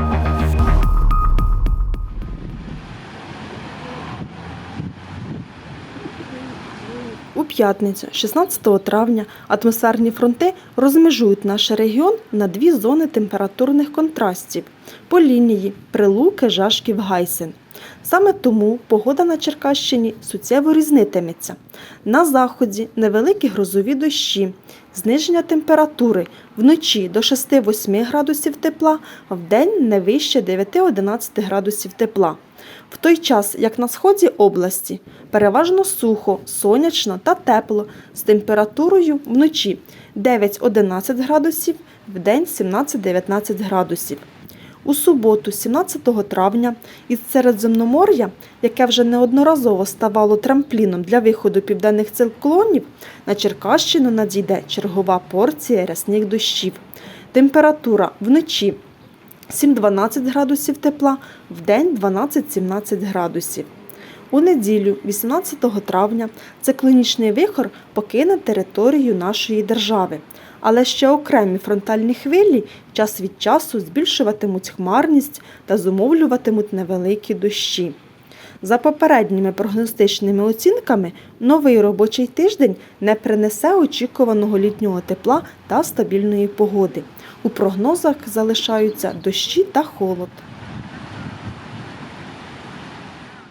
Thank you. У п'ятницю, 16 травня, атмосферні фронти розмежують наш регіон на дві зони температурних контрастів по лінії Прилуки, Жашків, Гайсин. Саме тому погода на Черкащині суттєво різнитиметься. На заході невеликі грозові дощі, зниження температури вночі до 6-8 градусів тепла, вдень не вище 9-11 градусів тепла. В той час, як на сході області, переважно сухо, сонячно та тепло з температурою вночі 9-11 градусів, вдень 17-19 градусів. У суботу, 17 травня, із Середземномор'я, яке вже неодноразово ставало трампліном для виходу південних циклонів, на Черкащину надійде чергова порція рясних дощів. Температура вночі 7-12 градусів тепла, вдень 12-17 градусів. У неділю, 18 травня, циклонічний вихор покине територію нашої держави. Але ще окремі фронтальні хвилі час від часу збільшуватимуть хмарність та зумовлюватимуть невеликі дощі. За попередніми прогностичними оцінками, новий робочий тиждень не принесе очікуваного літнього тепла та стабільної погоди. У прогнозах залишаються дощі та холод.